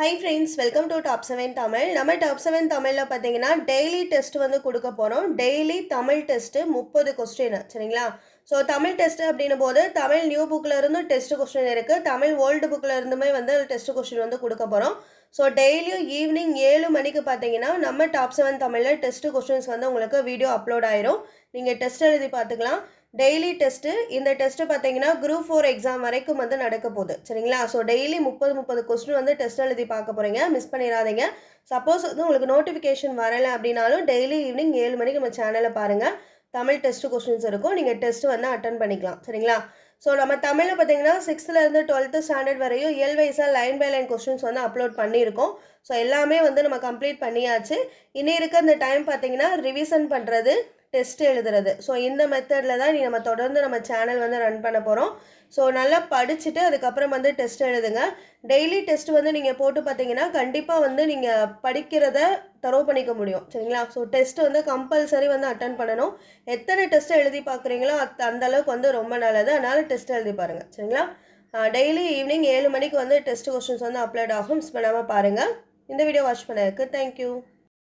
Hi friends welcome to top seven Tamil நம்ம top seven தமிழில் பார்த்தீங்கன்னா டெய்லி டெஸ்ட் வந்து கொடுக்க போகிறோம் டெய்லி தமிழ் டெஸ்ட்டு முப்பது கொஸ்டின் சரிங்களா? ஸோ தமிழ் டெஸ்ட் அப்படின்னும் போது தமிழ் நியூ புக்கில் இருந்தும் டெஸ்ட் கொஸ்டின் இருக்குது தமிழ் ஓல்டு புக்கில் இருந்துமே வந்து டெஸ்ட் கொஸ்டின் வந்து கொடுக்க போகிறோம் ஸோ டெய்லியும் ஈவினிங் ஏழு மணிக்கு பார்த்தீங்கன்னா நம்ம டாப் செவன் தமிழில் டெஸ்ட் கொஸ்டின்ஸ் வந்து உங்களுக்கு வீடியோ அப்லோட் ஆயிரும். நீங்கள் டெஸ்ட் எழுதி பார்த்துக்கலாம். டெய்லி டெஸ்ட்டு இந்த டெஸ்ட்டு பார்த்தீங்கன்னா குரூப் ஃபோர் எக்ஸாம் வரைக்கும் வந்து நடக்க போகுது. சரிங்களா? ஸோ டெய்லி முப்பது முப்பது கொஸ்டின் வந்து டெஸ்ட் எழுதி பார்க்க போகிறீங்க மிஸ் பண்ணிடாதீங்க. சப்போஸ் வந்து உங்களுக்கு நோட்டிஃபிகேஷன் வரலை அப்படின்னாலும் டெய்லி ஈவினிங் ஏழு மணிக்கு நம்ம சேனலை பாருங்கள் தமிழ் டெஸ்ட் கொஸ்டின்ஸ் இருக்கும். நீங்கள் டெஸ்ட் வந்து அட்டன் பண்ணிக்கலாம். சரிங்களா? ஸோ நம்ம தமிழில் பார்த்தீங்கன்னா சிக்ஸ்த்துலேருந்து டுவெல்த்து ஸ்டாண்டர்ட் வரையும் இயல் வைஸாக லைன் பை லைன் கொஸ்டின்ஸ் வந்து அப்லோட் பண்ணியிருக்கோம். ஸோ எல்லாமே வந்து நம்ம கம்ப்ளீட் பண்ணியாச்சு. இனி இருக்க அந்த டைம் பார்த்தீங்கன்னா ரிவிஷன் பண்ணுறது டெஸ்ட் எழுதுறது. ஸோ இந்த மெத்தடில் தான் நீ நம்ம தொடர்ந்து நம்ம சேனல் வந்து ரன் பண்ண போகிறோம் ஸோ நல்லா படிச்சுட்டு அதுக்கப்புறம் வந்து டெஸ்ட் எழுதுங்க. டெய்லி டெஸ்ட் வந்து நீங்கள் போட்டு பார்த்தீங்கன்னா கண்டிப்பாக வந்து நீங்கள் படிக்கிறத தரவு பண்ணிக்க முடியும். சரிங்களா? ஸோ டெஸ்ட் வந்து கம்பல்சரி வந்து அட்டன் பண்ணணும். எத்தனை டெஸ்ட் எழுதி பார்க்குறீங்களோ அத் அந்த அளவுக்கு வந்து ரொம்ப நல்லது. அதனால் டெஸ்ட் எழுதி பாருங்கள் சரிங்களா? டெய்லி ஈவினிங் ஏழு மணிக்கு வந்து டெஸ்ட் கொஸ்டின்ஸ் வந்து அப்லோட் ஆகும். மிஸ் பண்ணாமல் பாருங்கள் இந்த வீடியோ வாட்ச் பண்ணதுக்கு தேங்க்யூ